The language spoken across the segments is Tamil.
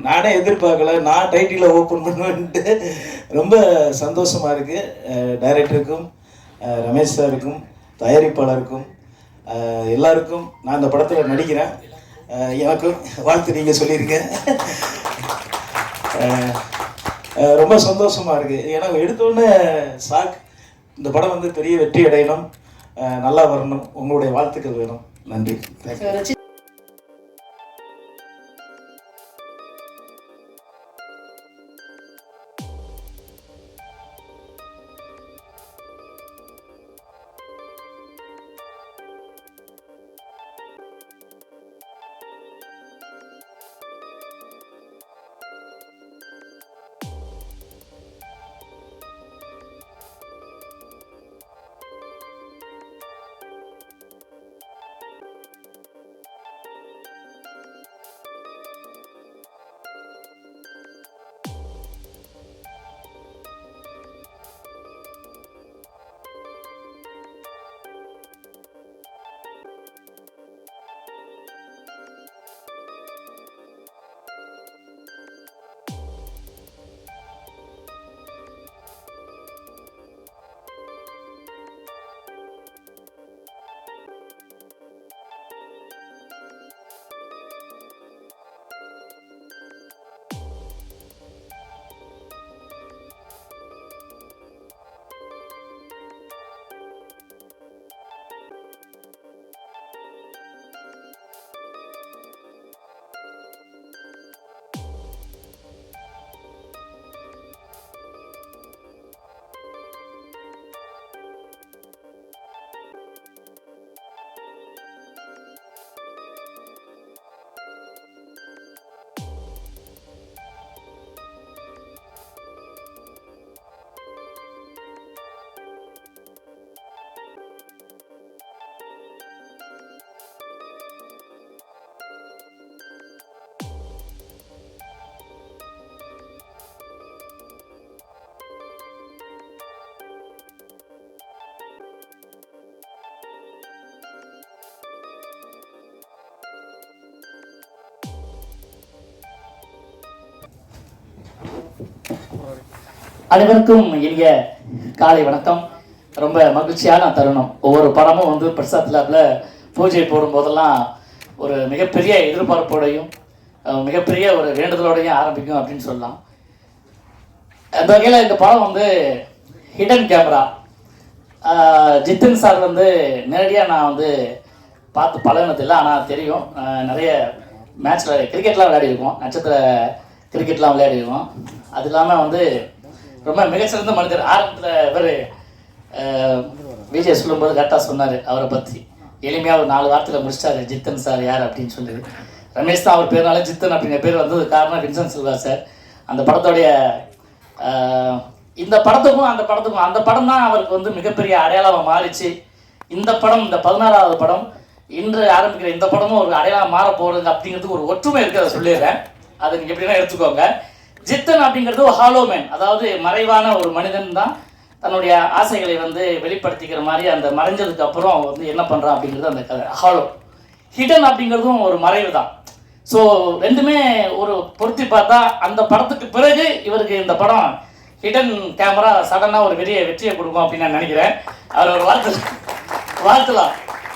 நானே எதிர்பார்க்கல. நான் டைட்டிலை ஓப்பன் பண்ணுவேன்ட்டு. ரொம்ப சந்தோஷமா இருக்கு. அஹ், டைரக்டருக்கும் ரமேஷ் சாருக்கும் தயாரிப்பாளருக்கும் எல்லாருக்கும் நான் இந்த படத்தில் நடிக்கிறேன். எனக்கும் வாழ்த்து நீங்கள் சொல்லியிருங்க அஹ், ரொம்ப சந்தோஷமா இருக்கு. எனக்கு எடுத்தோடனே சாக் இந்த படம் வந்து பெரிய வெற்றி அடையணும். நல்லா வரணும். உங்களுடைய வாழ்த்துக்கள் வேணும். நன்றி. அனைவருக்கும் இனிய காலை வணக்கம். ரொம்ப மகிழ்ச்சியான தருணம். ஒவ்வொரு படமும் வந்து பிரசாத் லேப்ல பூஜை போடும் போதெல்லாம் ஒரு மிகப்பெரிய எதிர்பார்ப்போடையும் மிகப்பெரிய ஒரு வேண்டுதலோடையும் ஆரம்பிக்கும் அப்படின்னு சொல்லலாம். அந்த வகையில் இந்த படம் வந்து ஹிடன் கேமரா ஜித்தின் சார் வந்து நேரடியாக நான் வந்து பார்த்து பழகினதில்லை ஆனால் தெரியும். நிறைய மேட்ச்சில் கிரிக்கெட்லாம் விளையாடிருக்கோம். நட்சத்திர கிரிக்கெட்லாம் விளையாடிடுவோம் அது இல்லாமல் வந்து ரொம்ப மிகச்சிறந்த மனிதர். ஆரம்பத்தில் இவர் விஜய் சொல்லும்போது கரெக்டாக சொன்னார் அவரை பற்றி எளிமையாக ஒரு நாலு வாரத்தில் முடிச்சிட்டாரு ஜித்தன் சார் யார் அப்படின்னு சொல்லி ரமேஷ் தான் அவர் பேர்னால ஜித்தன் அப்படிங்கிற பேர் வந்தது காரணம் வின்சன் செல்வா சார். அந்த படத்தோடைய இந்த படத்துக்கும் அந்த படத்துக்கும் அந்த படம் தான் அவருக்கு வந்து மிகப்பெரிய அடையாளமாக மாறிச்சு. இந்த படம் இந்த பதினாறாவது படம் இன்று ஆரம்பிக்கிற இந்த படமும் ஒரு அடையாளம் மாற போகிறது அப்படிங்கிறதுக்கு ஒரு ஒற்றுமை இருக்கு அதை சொல்லிடுறேன். அதை நீங்கள் எப்படின்னா எடுத்துக்கோங்க. ஜித்தன் அப்படிங்கிறது ஒரு ஹாலோ மேன் அதாவது மறைவான ஒரு மனிதன் தான். தன்னுடைய ஆசைகளை வந்து வெளிப்படுத்திக்கிற மாதிரி அந்த மறைஞ்சதுக்கு அப்புறம் வந்து என்ன பண்ணுறான் அப்படிங்கிறது அந்த கதை. ஹாலோ ஹிடன் அப்படிங்கிறதும் ஒரு மறைவு தான். ஸோ ரெண்டுமே ஒரு பொருத்தி பார்த்தா அந்த படத்துக்கு பிறகு இவருக்கு இந்த படம் ஹிடன் கேமரா சடனாக ஒரு பெரிய வெற்றியை கொடுக்கும் அப்படின்னு நான் நினைக்கிறேன். அவர் ஒரு வாழ்த்து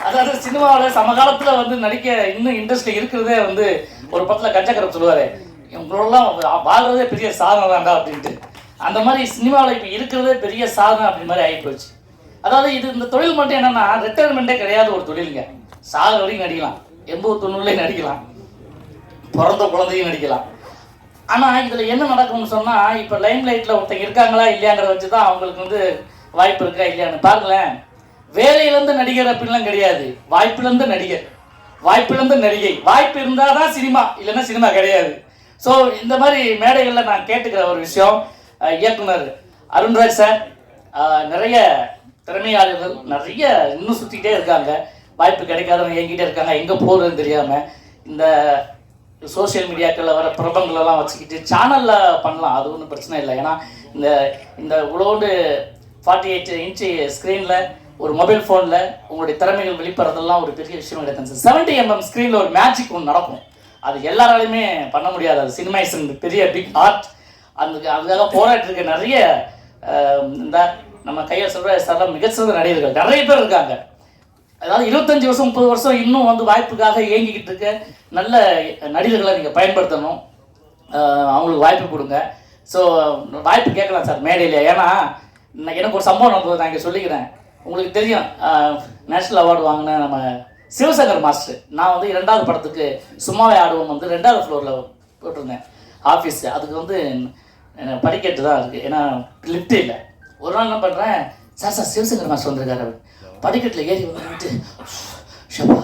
அதாவது சினிமாவில் சமகாலத்தில் வந்து நடிக்க இன்னும் இன்ட்ரெஸ்ட் இருக்கிறதே வந்து ஒரு படத்தில் கஞ்சக்கரம் சொல்லுவார். இவங்களோடலாம் வாழ்கிறதே பெரிய சாதனை தான்டா அப்படின்ட்டு. அந்த மாதிரி சினிமாவில் இப்போ இருக்கிறதே பெரிய சாதனை அப்படி மாதிரி ஆகி போச்சு. அதாவது இது இந்த தொழில் மட்டும் என்னென்னா ரிட்டையர்மெண்ட்டே கிடையாது ஒரு தொழிலுங்க. சாகர வரைக்கும் நடிக்கலாம். எண்பது தொண்ணூறுலேயும் நடிக்கலாம். பிறந்த குழந்தையும் நடிக்கலாம். ஆனால் இதில் என்ன நடக்கும்னு சொன்னால் இப்போ லைம் லைட்டில் ஒருத்தங்க இருக்காங்களா இல்லையாங்கிறத வச்சு தான் அவங்களுக்கு வந்து வாய்ப்பு இருக்கா இல்லையான்னு பாருங்களேன். வேலையிலிருந்து நடிகர் அப்படின்லாம் கிடையாது. வாய்ப்பிலேருந்து நடிகர். வாய்ப்பிலிருந்து நடிகை. வாய்ப்பு இருந்தால் தான் சினிமா இல்லைன்னா சினிமா கிடையாது. ஸோ இந்த மாதிரி மேடைகளில் நான் கேட்டுக்கிற ஒரு விஷயம் இயக்குனர் அருண்ராஜ் சார் நிறைய திறமையாளர்கள் நிறைய இன்னும் சுற்றிக்கிட்டே இருக்காங்க. வாய்ப்பு கிடைக்காதவங்க எங்கிட்டே இருக்காங்க. எங்கே போகிறதுன்னு தெரியாமல் இந்த சோஷியல் மீடியாக்களில் வர பிரபங்களெல்லாம் வச்சுக்கிட்டு சேனலில் பண்ணலாம். அது ஒன்றும் பிரச்சனை இல்லை. ஏன்னா இந்த இந்த உழவுண்டு ஃபார்ட்டி எயிட் இன்ச்சு ஸ்க்ரீனில் ஒரு மொபைல் ஃபோனில் உங்களுடைய திறமைகள் வெளிப்படுறதெல்லாம் ஒரு பெரிய விஷயம் கிடையாது சார் செவன்டி எம்எம் ஸ்க்ரீனில் ஒரு மேஜிக் ஒன்று நடக்கும். அது எல்லாராலையுமே பண்ண முடியாது. அது சினிமா இஸ் பெரிய பிக் ஆர்ட் அதுக்கு அதுக்காக போராட்டி இருக்க நிறைய இந்த நம்ம கையில் சொல்கிற சார்லாம் மிகச்சிறந்த நடிகர்கள். நிறைய பேர் இருக்காங்க. அதாவது இருபத்தஞ்சி வருஷம் முப்பது வருஷம் இன்னும் வந்து வாய்ப்புக்காக இயங்கிக்கிட்டு இருக்க நல்ல நடிகர்களை நீங்கள் பயன்படுத்தணும். அவங்களுக்கு வாய்ப்பு கொடுங்க. ஸோ வாய்ப்பு கேட்கலாம் சார் மேடையில். ஏன்னா எனக்கு ஒரு சம்பவம் நடந்தது நான் இங்கே சொல்லிக்கிறேன். உங்களுக்கு தெரியும் நேஷ்னல் அவார்டு வாங்கின நம்ம சிவசங்கர் மாஸ்டர். நான் வந்து இரண்டாவது படத்துக்கு சும்மாவே ஆடுவோம் வந்து ரெண்டாவது ஃப்ளோரில் போட்டிருந்தேன் ஆஃபீஸ் அதுக்கு வந்து படிக்கட்டு தான் இருக்குது ஏன்னா லிஃப்ட் இல்லை. ஒரு நாள் என்ன பண்ணுறேன் சார் சார் சிவசங்கர் மாஸ்டர் வந்திருக்காரு அவர். படிக்கட்டில் ஏறி வந்துட்டு ஷபா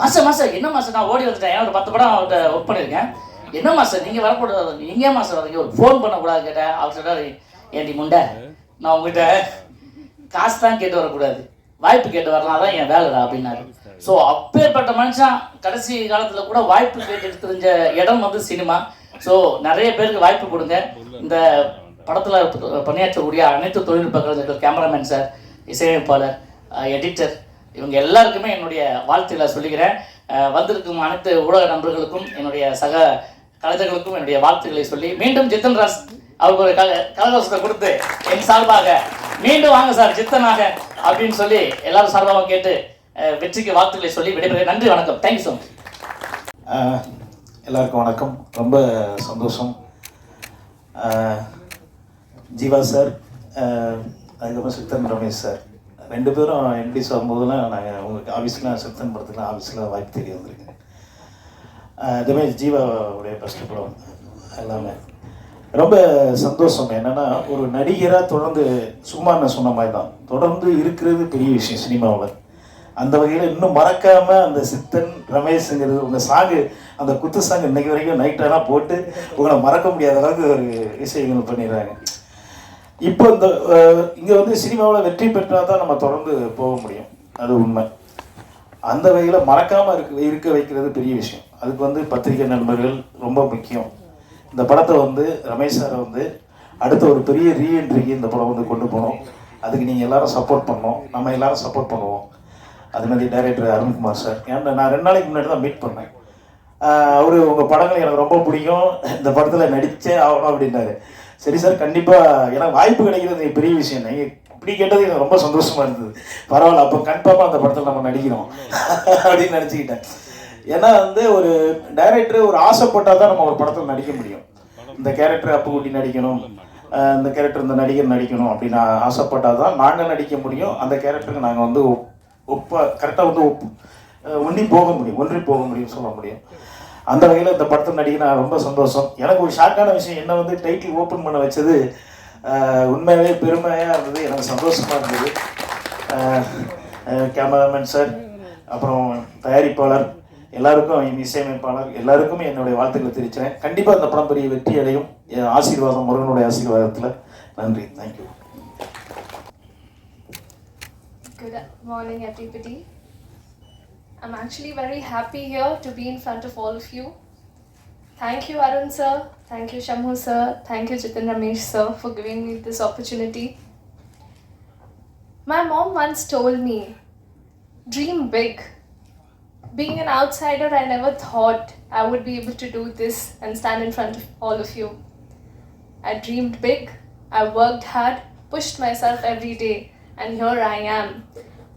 மாஸ்டர் மாஸ்டர் என்ன மாஸ்டர்? நான் ஓடி வந்துட்டேன். ஒரு பத்து படம் அவர்கிட்ட ஒர்க் பண்ணியிருக்கேன் என்ன மாஸ்டர்? நீங்கள் வரக்கூடாது. நீங்கள் ஏன் மாஸ்டர் வரீங்க? ஒரு ஃபோன் பண்ணக்கூடாது கேட்டேன். அவர் சொல்கிறார் ஏண்டி முண்டை நான் உங்ககிட்ட காசு தான் கேட்டு வரக்கூடாது. வாய்ப்பு கேட்டு வரலாம் அதான் என் வேலைடா அப்படின்னாரு. ஸோ அப்பேற்பட்ட மனுஷன் கடைசி காலத்தில் கூட வாய்ப்பு கேட்டு தெரிஞ்ச இடம் வந்து சினிமா. ஸோ நிறைய பேருக்கு வாய்ப்பு கொடுங்க. இந்த படத்தில் பணியாற்றக்கூடிய அனைத்து தொழில்நுட்ப கலைஞர்கள் கேமராமேன் சார் இசையமைப்பாளர் எடிட்டர் இவங்க எல்லாருக்குமே என்னுடைய வாழ்த்துக்களை சொல்லிக்கிறேன். வந்திருக்கும் அனைத்து ஊடக நண்பர்களுக்கும் என்னுடைய சக கலைஞர்களுக்கும் என்னுடைய வாழ்த்துக்களை சொல்லி மீண்டும் ஜித்தன் ராஸ் அவருக்கு ஒரு கலகலசத்தை கொடுத்து என் சார்பாக மீண்டும் வாங்க சார் சித்தனாக அப்படின்னு சொல்லி எல்லாரும் சார்பாக கேட்டு வெற்றிக்கு வாழ்த்துக்களை சொல்லி விடைபெறுகிறேன். நன்றி வணக்கம். தேங்க்யூ ஸோ மச் எல்லாருக்கும் வணக்கம். ரொம்ப சந்தோஷம். ஜீவா சார் அதுக்கப்புறம் சித்தன் ரமேஷ் சார் ரெண்டு பேரும் என்டிஸ் வரும்போதெல்லாம் நாங்கள் உங்களுக்கு ஆஃபீஸ்லாம் சித்தன் படத்துக்குலாம் ஆஃபீஸில் வாய்ப்பு தெரிய வந்திருக்கேன். ஆஹ் அதேமாதிரி ஜீவாவுடைய ஃபஸ்ட்டு படம். எல்லாமே. ரொம்ப சந்தோஷம் என்னென்னா ஒரு நடிகராக தொடர்ந்து சும்மா நான் சொன்ன மாதிரி தான். தொடர்ந்து இருக்கிறது பெரிய விஷயம் சினிமாவில். அந்த வகையில் இன்னும் மறக்காம அந்த சித்தன் ரமேஷ்ங்கிறது உங்கள் சாங்கு அந்த குத்து சாங் இன்னைக்கு வரைக்கும் நைட்டெல்லாம் போட்டு உங்களை மறக்க முடியாத அளவுக்கு ஒரு விஷயங்கள் பண்ணிடுறாங்க. இப்போ இந்த இங்கே வந்து சினிமாவில் வெற்றி பெற்றால் தான் நம்ம தொடர்ந்து போக முடியும். அது உண்மை. அந்த வகையில் மறக்காமல் இருக்க இருக்க வைக்கிறது பெரிய விஷயம். அதுக்கு வந்து பத்திரிகை நண்பர்கள் ரொம்ப முக்கியம். இந்த படத்தை வந்து ரமேஷ் சாரை வந்து அடுத்த ஒரு பெரிய ரீஎன்ட்ரிக்கு இந்த படம் வந்து கொண்டு போகணும் அதுக்கு நீங்கள் எல்லாரும் சப்போர்ட் பண்ணோம் நம்ம எல்லாரும் சப்போர்ட் பண்ணுவோம். அது மாதிரி டைரக்டர் அருண்குமார் சார். ஏன்னா நான் ரெண்டு நாளைக்கு முன்னாடி தான் மீட் பண்ணேன். அவர் உங்கள் படங்கள் எனக்கு ரொம்ப பிடிக்கும். இந்த படத்தில் நடித்தே ஆகணும் அப்படின்னாரு. சரி சார் கண்டிப்பாக எனக்கு வாய்ப்பு கிடைக்கிறது பெரிய விஷயம். நீங்கள் இப்படி கேட்டது எனக்கு ரொம்ப சந்தோஷமாக இருந்தது. பரவாயில்ல அப்போ கன்ஃபார்மாக அந்த படத்தில் நம்ம நடிக்கிறோம். அப்படின்னு நினச்சிக்கிட்டேன் ஏன்னா வந்து ஒரு டைரக்டர் ஒரு ஆசைப்பட்டால் தான் நம்ம ஒரு படத்தில் நடிக்க முடியும். இந்த கேரக்டர் அப்பு குட்டி நடிக்கணும் இந்த கேரக்டர் இந்த நடிகர் நடிக்கணும் அப்படின்னு ஆசைப்பட்டால் தான் நாங்கள் நடிக்க முடியும். அந்த கேரக்டருக்கு நாங்கள் வந்து ஒப் ஒப்ப கரெக்டாக வந்து ஒப்பு ஒன்றி போக முடியும். ஒன்றி போக முடியும்னு சொல்ல முடியும். அந்த வகையில் இந்த படத்தில் நடிக்க நான் ரொம்ப சந்தோஷம். எனக்கு ஒரு ஷாக்கான விஷயம் என்ன வந்து டைட்டில் ஓப்பன் பண்ண வச்சது உண்மையாகவே பெருமையாக இருந்தது. எனக்கு சந்தோஷமாக இருந்தது. கேமராமேன் சார் அப்புறம் தயாரிப்பாளர் எல்லாருக்கும் இசையமைப்பாளர் எல்லாருக்குமே என்னுடைய வாழ்த்துக்களை தெரிவிக்கிறேன் கண்டிப்பாக இந்த படம் பெரிய வெற்றி அடையும் என் ஆசீர்வாதம் முருகனுடைய ஆசீர்வாதத்தில் நன்றி thank you Good morning, everybody. I'm actually very happy here to be in front of all of you. Thank you, Arun sir. Thank you, Shamhu sir. Thank you, Jitin Ramesh sir, for giving me this opportunity. My mom once told me, dream big. being an outsider, I never thought I would be able to do this and stand in front of all of you. I dreamed big, I worked hard, pushed myself every day, and here I am.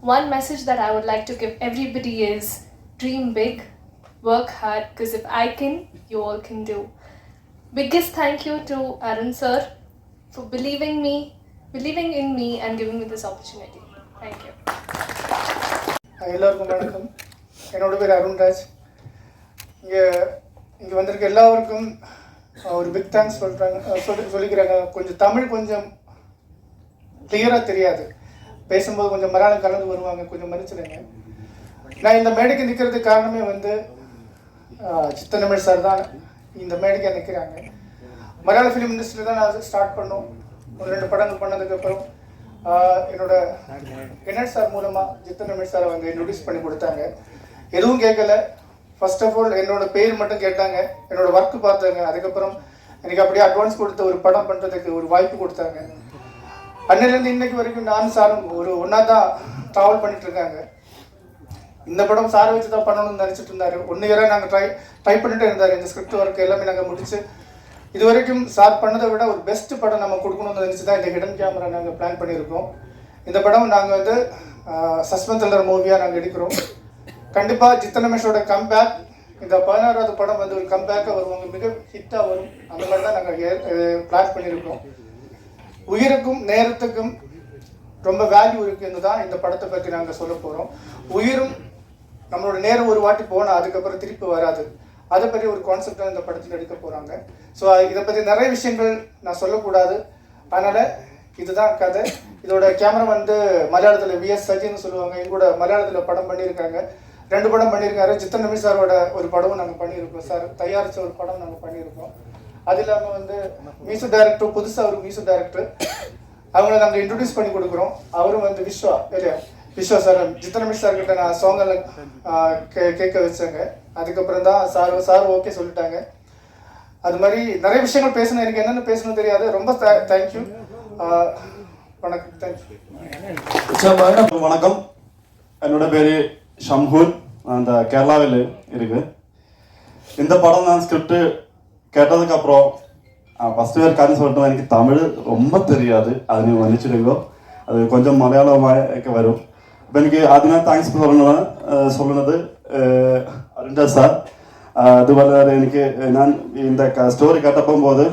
One message that I would like to give everybody is dream big, work hard, because if I can, you all can do. Biggest thank you to Arun sir for believing me, believing in me, and giving me this opportunity. Thank you. ಎಲ್ಲರಿಗೂ என்னோட பேர் அருண்ராஜ் இங்கே இங்கே வந்திருக்க எல்லாருக்கும் ஒரு பிக் தேங்க்ஸ் சொல்கிறாங்க சொல்லி சொல்லிக்கிறாங்க. கொஞ்சம் தமிழ் கொஞ்சம் கிளியராக தெரியாது. பேசும்போது கொஞ்சம் மலையாளம் கலந்து வருவாங்க கொஞ்சம் மன்னிச்சிடுங்க. நான் இந்த மேடைக்கு நிற்கிறதுக்கு காரணமே வந்து சித்தனமிழ் சார் தான். இந்த மேடைக்கு நிற்கிறாங்க மலையாள ஃபிலிம் இண்டஸ்ட்ரியில் தான் நான் ஸ்டார்ட் பண்ணோம். ஒரு ரெண்டு படங்கள் பண்ணதுக்கப்புறம் என்னோட கெனட் சார் மூலமாக ஜித்தனமிழ் சாரை வந்து இன்ட்ரடியூஸ் பண்ணி கொடுத்தாங்க. எதுவும் கேட்கல. ஃபர்ஸ்ட் ஆஃப் ஆல் என்னோட பேர் மட்டும் கேட்டாங்க. என்னோட ஒர்க் பார்த்தாங்க. அதுக்கப்புறம் எனக்கு அப்படியே அட்வான்ஸ் கொடுத்த ஒரு படம் பண்ணுறதுக்கு ஒரு வாய்ப்பு கொடுத்தாங்க. அன்னிலேருந்து இன்னைக்கு வரைக்கும் நானும் சாரும் ஒரு ஒன்றா தான் ட்ராவல் பண்ணிட்டு இருக்காங்க. இந்த படம் சாரை வச்சு தான் பண்ணணும்னு நினச்சிட்டு இருந்தார். ஒன்று இயராக நாங்கள் ட்ரை ட்ரை பண்ணிட்டு இருந்தார். இந்த ஸ்கிரிப்ட் ஒர்க் எல்லாமே நாங்கள் முடிச்சு இது வரைக்கும் சார் பண்ணதை விட ஒரு பெஸ்ட் படம் நம்ம கொடுக்கணும்னு நினச்சி தான் இந்த ஹிடன் கேமரா நாங்கள் பிளான் பண்ணியிருக்கோம். இந்த படம் நாங்கள் வந்து சஸ்பென்ஸ் மூவியாக நாங்கள் எடுக்கிறோம். கண்டிப்பாக ஜித்தனமேஷோட கம்பேக் இந்த பதினாறாவது படம் வந்து ஒரு கம்பேக்காக வருவாங்க மிக ஹிட்டாக வரும். அந்த மாதிரி தான் நாங்கள் பிளான் பண்ணியிருக்கோம். உயிருக்கும் நேரத்துக்கும் ரொம்ப வேல்யூ இருக்குன்னு தான் இந்த படத்தை பற்றி நாங்கள் சொல்ல போகிறோம் உயிரும் நம்மளோட நேரம் ஒரு வாட்டி போனால் அதுக்கப்புறம் திருப்பி வராது. அதை பற்றி ஒரு கான்செப்டாக இந்த படத்தில் எடுக்க போகிறாங்க ஸோ இதை பற்றி நிறைய விஷயங்கள் நான் சொல்லக்கூடாது. அதனால் இதுதான் கதை. இதோட கேமரா வந்து மலையாளத்தில் விஎஸ் சஜின்னு சொல்லுவாங்க. எங்கூட மலையாளத்தில் படம் பண்ணியிருக்காங்க. ரெண்டு படம் பண்ணியிருக்காரு. சித்தன் நபி சாரோட ஒரு படமும் நாங்கள் பண்ணியிருக்கோம். சார் தயாரித்த ஒரு படம் நாங்கள் பண்ணியிருக்கோம். அது இல்லாமல் வந்து மியூசிக் டைரக்டர் புதுசாக ஒரு மியூசிக் டைரக்டர். அவங்கள நாங்கள் இன்ட்ரடியூஸ் பண்ணி கொடுக்குறோம். அவரும் வந்து விஸ்வா இல்லையா? விஸ்வா சார் ஜித்தனமிஷ் சார் கிட்ட நான் சாங்கெல்லாம் கேட்க வச்சேங்க. அதுக்கப்புறம் தான் சார் சார் ஓகே சொல்லிட்டாங்க. அது மாதிரி நிறைய விஷயங்கள் பேசணும். எனக்கு என்னென்ன பேசணும் தெரியாது. ரொம்ப தேங்க்யூ வணக்கம். தேங்க்யூ வணக்கம். என்னோட பேர் ஷம்ஹூன் அந்த கேரளாவில் இருக்கு இந்த படம் நான் ஸ்கிரிப்ட் கேட்டதுக்கு அப்புறம் ஃபஸ்ட்டு பேர் காரணம் சொல்லிட்டு எனக்கு தமிழ் ரொம்ப தெரியாது அது நீங்கள் மன்னிச்சிடுங்கோ அது கொஞ்சம் മലയാളമായൊക്കെ വരും അപ്പം എനിക്ക് അതിനെ താങ്ക്സ് പറയുന്നത് സൊല്ലുന്നത് അരുണ്ട സാർ അതുപോലെ തന്നെ എനിക്ക് ഞാൻ இந்த സ്റ്റോറി കേട്ടപ്പോൾ போது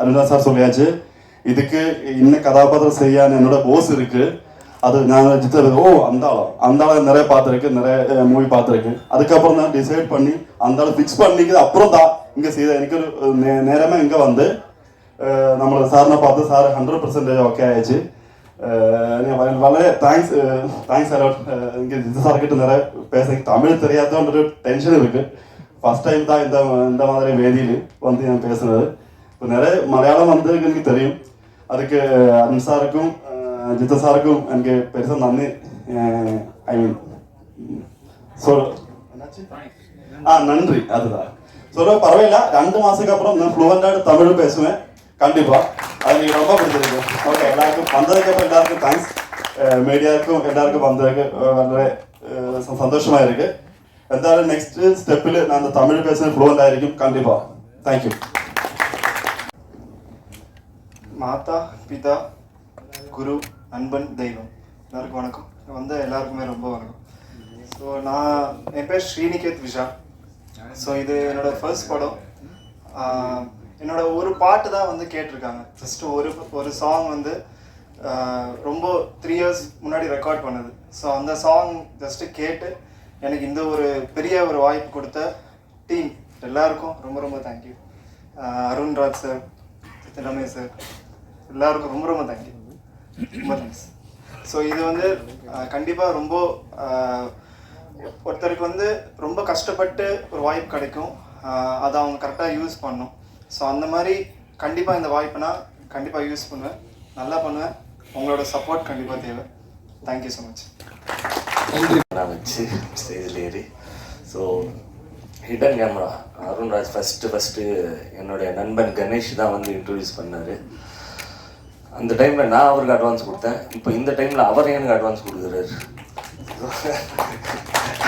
അരുണ്ട സാർ சொல்லியாச்சு இதுக்கு இன்ன கதாபாத்திரம் செய்யான்னு என்னோட போஸ் இருக்குது அது நான் ஜித்த ஓ அந்த ஆளா அந்த ஆளை நிறைய பார்த்துருக்கு நிறைய மூவி பார்த்துருக்கு அதுக்கப்புறம் தான் டிசைட் பண்ணி அந்த ஆளை ஃபிக்ஸ் பண்ணிக்கிறது அப்புறம் தான் இங்கே செய்த எனக்கு ஒரு நே- நேரமே இங்கே வந்து നമ്മൾ സാറിനെ பார்த்து சார் ஹண்ட்ரட் பர்சன்டேஜ் ஓகே ஆயிடுச்சு அஹ் நீ வ- വളരെ தேங்க்ஸ் தேங்க்ஸ் அலாட் எனக்கு ஜித்த சார்கிட்ட நிறைய பேச எனக்கு தமிழ் தெரியாதோன்ற டென்ஷன் இருக்கு ஃபர்ஸ்ட் டைம் தான் இந்த இந்த மாதிரி வேதியில் வந்து நான் பேசுனது இப்போ நிறைய மலையாளம் வந்து எனக்கு தெரியும் அதுக்கு அருண் ജിത്ത സാർക്കും എനിക്ക് പെരുസം നന്ദി. ഐ മീൻ ആ നന്ദി. അതുതാ സോറോ പറയില്ല രണ്ട് മാസക്കപ്പുറം ഫ്ലുവന്റ് ആയിട്ട് തമിഴ് പേസുവേ കണ്ടിപ്പാ. അത് നീ ഉറപ്പ പിടിച്ചിരിക്കും. ഓക്കെ എല്ലാവർക്കും പന്തതയ്ക്കപ്പം എല്ലാവർക്കും താങ്ക്സ് മീഡിയക്കും എല്ലാവർക്കും പന്തതയ്ക്ക് വളരെ സന്തോഷമായിരിക്കും. എന്തായാലും നെക്സ്റ്റ് സ്റ്റെപ്പിൽ ഞാൻ തമിഴ് പേസിന് ഫ്ലുവന്റ് ആയിരിക്കും കണ്ടിപ്പാ. താങ്ക് യു മാതാ പിതാ ഗുരു அன்பன் தெய்வம். எல்லாருக்கும் வணக்கம். வந்து எல்லாருக்குமே ரொம்ப வணக்கம். ஸோ நான் என் பேர் ஸ்ரீனிகேத் விஷா. ஸோ இது என்னோடய ஃபர்ஸ்ட் படம். என்னோட ஒரு பாட்டு தான் வந்து கேட்டிருக்காங்க. ஜஸ்ட் ஒரு ஒரு சாங் வந்து ரொம்ப த்ரீ இயர்ஸ் முன்னாடி ரெக்கார்ட் பண்ணது. ஸோ அந்த சாங் ஜஸ்ட்டு கேட்டு எனக்கு இந்த ஒரு பெரிய ஒரு வாய்ப்பு கொடுத்த டீம் எல்லாருக்கும் ரொம்ப ரொம்ப thank you Arunraj sir Ramesh sir எல்லாருக்கும் ரொம்ப ரொம்ப தேங்க்யூ ஸோ இது வந்து கண்டிப்பாக ரொம்ப ஒருத்தருக்கு வந்து ரொம்ப கஷ்டப்பட்டு ஒரு வாய்ப்பு கிடைக்கும். அதை அவங்க கரெக்டாக யூஸ் பண்ணணும் ஸோ அந்த மாதிரி கண்டிப்பாக இந்த வாய்ப்புனா கண்டிப்பாக யூஸ் பண்ணுவேன். நல்லா பண்ணுவேன். உங்களோட சப்போர்ட் கண்டிப்பாக தேவை. தேங்க்யூ ஸோ மச் நான் வச்சு ஸ்டேஜில் ஏறி. So hidden camera Arunraj first first என்னுடைய நண்பன் கணேஷ் தான் வந்து இன்ட்ரடியூஸ் பண்ணார். அந்த டைமில் நான் அவருக்கு அட்வான்ஸ் கொடுத்தேன். இப்போ இந்த டைமில் அவர் எனக்கு அட்வான்ஸ் கொடுக்குறாரு.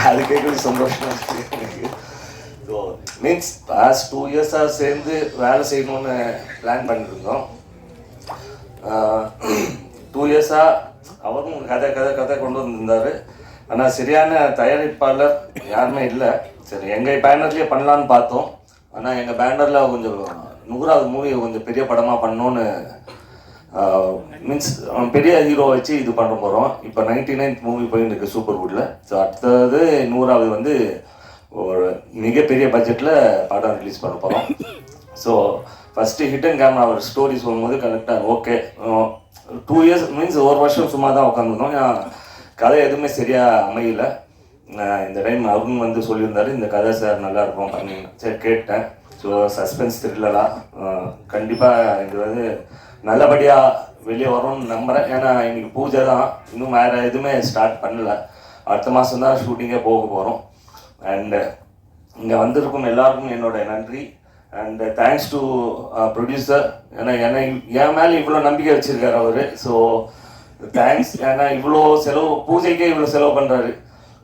அது கேட்கறது சந்தோஷமாக இருக்குது ஸோ மீன்ஸ் லாஸ்ட் டூ இயர்ஸாக சேர்ந்து வேலை செய்யணும்னு பிளான் பண்ணியிருந்தோம் டூ இயர்ஸாக அவரும் கதை கதை கதை கொண்டு வந்திருந்தார். ஆனால் சரியான தயாரிப்பாளர் யாருமே இல்லை. சரி எங்கள் பேனர்லேயே பண்ணலான்னு பார்த்தோம். ஆனால் எங்கள் பேனரில் கொஞ்சம் நூறாவது மூவி கொஞ்சம் பெரிய படமாக பண்ணோன்னு Uh, மீன்ஸ் பெரிய ஹீரோ வச்சு இது பண்ண போகிறோம் இப்போ நைன்டி நைன்த் மூவி போயின்னு இருக்கு சூப்பர் வுட்டில் ஸோ அடுத்தது நூறாவது வந்து ஒரு மிகப்பெரிய பட்ஜெட்டில் படம் ரிலீஸ் பண்ண போகிறோம் so first hit and camera ஒரு ஸ்டோரி சொல்லும்போது கரெக்டாக ஓகே டூ இயர்ஸ் மீன்ஸ் ஒரு வருஷம் சும்மா தான் உட்காந்துருந்தோம் ஏன்னா கதை எதுவுமே சரியாக அமையல. Uh, இந்த டைம் அருண் வந்து சொல்லியிருந்தாரு இந்த கதை சார் நல்லா இருக்கும் அப்படின்னு சரி கேட்டேன். ஸோ சஸ்பென்ஸ் த்ரில்லராக கண்டிப்பாக இது வந்து நல்லபடியாக வெளியே வரும்னு நம்புகிறேன் ஏன்னா இன்னைக்கு பூஜை தான். இன்னும் வேறு எதுவுமே ஸ்டார்ட் பண்ணல. அடுத்த மாதம் தான் ஷூட்டிங்கே போக போகிறோம் அண்டு இங்கே வந்திருக்கும் எல்லாருக்கும் என்னோட நன்றி. அண்டு தேங்க்ஸ் டு ப்ரொடியூசர் ஏன்னா என்னை என் மேலே இவ்வளோ நம்பிக்கை வச்சுருக்காரு அவர். ஸோ தேங்க்ஸ் ஏன்னா இவ்வளோ செலவு பூஜைக்கே இவ்வளோ செலவு பண்ணுறாரு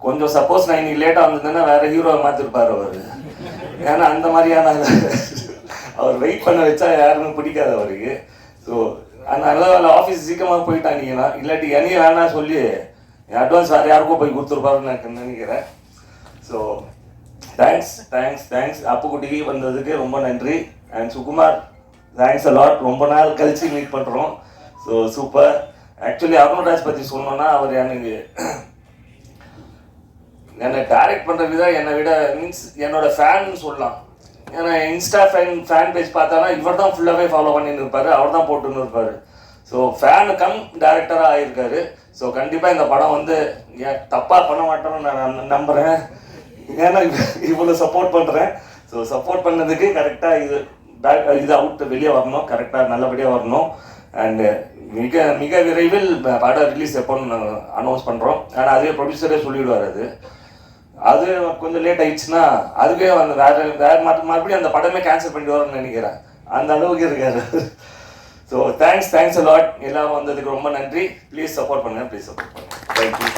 கொஞ்சம் சப்போஸ் நான் இன்னைக்கு லேட்டாக வந்திருந்தேன்னா வேறு ஹீரோவை மாற்றிருப்பார் அவர். ஏன்னா அந்த மாதிரியான அவர் வெயிட் பண்ண வச்சா யாருமே பிடிக்காது அவருக்கு. ஸோ அதனால ஆஃபீஸ் சீக்கிரமாக போயிட்டாங்கன்னா இல்லாட்டி என்னையும் வேணாம் சொல்லி அட்வான்ஸ் வேறு யாருக்கும் போய் கொடுத்துருப்பாருன்னு நான் நினைக்கிறேன். ஸோ தேங்க்ஸ் தேங்க்ஸ் தேங்க்ஸ் அப்புக்குட்டிக்கு வந்ததுக்கு ரொம்ப நன்றி. அண்ட் சுகுமார் தேங்க்ஸ் அலாட் ரொம்ப நாள் கழிச்சு மீட் பண்ணுறோம் ஸோ சூப்பர் ஆக்சுவலி அருணராஜ் பற்றி சொல்லணும்னா அவர் எனக்கு என்னை டைரக்ட் பண்ணுற விதம் என்னை விட மீன்ஸ் என்னோட ஃபேன் சொல்லலாம். இன்ஸ்டா ஃபேன் ஃபேன் பேஜ் பார்த்தானா இவர் தான் ஃபுல்லாகவே ஃபாலோ பண்ணின்னு இருப்பார் அவர் தான் போட்டுன்னு இருப்பார் ஸோ ஃபேனு கம் டேரக்டராக ஆகியிருக்காரு ஸோ கண்டிப்பாக இந்த படம் வந்து ஏன் தப்பாக பண்ண மாட்டோம்னு நான் நம்- ஏன்னா இவ்வளோ சப்போர்ட் பண்ணுறேன் ஸோ சப்போர்ட் பண்ணதுக்கு கரெக்டாக இது பேக் இது அவுட் வெளியே வரணும். கரெக்டாக நல்லபடியாக வரணும். அண்டு மிக மிக விரைவில் படம் ரிலீஸ் எப்போன்னு அனௌன்ஸ் பண்ணுறோம் ஆனால் அதே ப்ரொடியூசரே சொல்லிவிடுவார் அது. அது கொஞ்சம் லேட் ஆயிடுச்சுன்னா அதுவே அந்த வேற வேற மறு- மறுபடியும் அந்த படமே கேன்சல் பண்ணிட்டு வரும்னு நினைக்கிறேன். அந்த அளவுக்கு இருக்காரு. ஸோ தேங்க்ஸ் தேங்க்ஸ் லாட் எல்லாம் வந்ததுக்கு ரொம்ப நன்றி. ப்ளீஸ் சப்போர்ட் பண்ணுங்கள் ப்ளீஸ் சப்போர்ட் பண்ணுங்கள் தேங்க்யூ